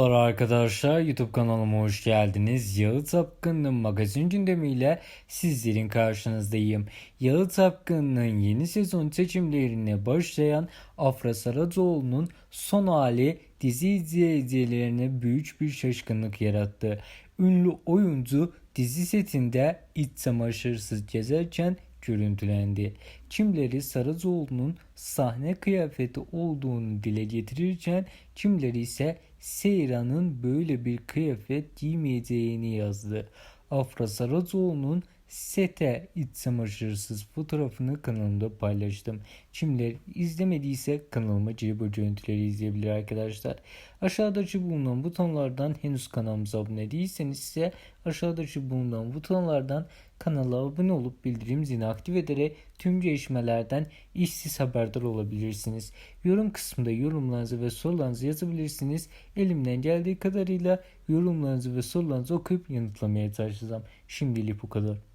Merhaba arkadaşlar YouTube kanalıma hoş geldiniz. Yağı Tapkın'ın magazin gündemiyle sizlerin karşınızdayım. Yağı Tapkın'ın yeni sezon seçimlerine başlayan Afra Saracoğlu'nun son hali dizi izleyicilerine büyük bir şaşkınlık yarattı. Ünlü oyuncu dizi setinde iç çamaşırsız gezerken görüntülendi. Kimleri Saracoğlu'nun sahne kıyafeti olduğunu dile getirirken kimleri ise Seyran'ın böyle bir kıyafet giymeyeceğini yazdı. Afra Saracoğlu'nun sete iç çamaşırsız fotoğrafını kanalımda paylaştım. Kimler izlemediyse kanalıma o görüntüleri izleyebilir arkadaşlar. Aşağıdaki bulunan butonlardan henüz kanalımıza abone değilseniz ise aşağıdaki bulunan butonlardan kanala abone olup bildirim zilini aktif ederek tüm gelişmelerden işsiz haberdar olabilirsiniz. Yorum kısmında yorumlarınızı ve sorularınızı yazabilirsiniz. Elimden geldiği kadarıyla yorumlarınızı ve sorularınızı okuyup yanıtlamaya çalışacağım. Şimdilik bu kadar.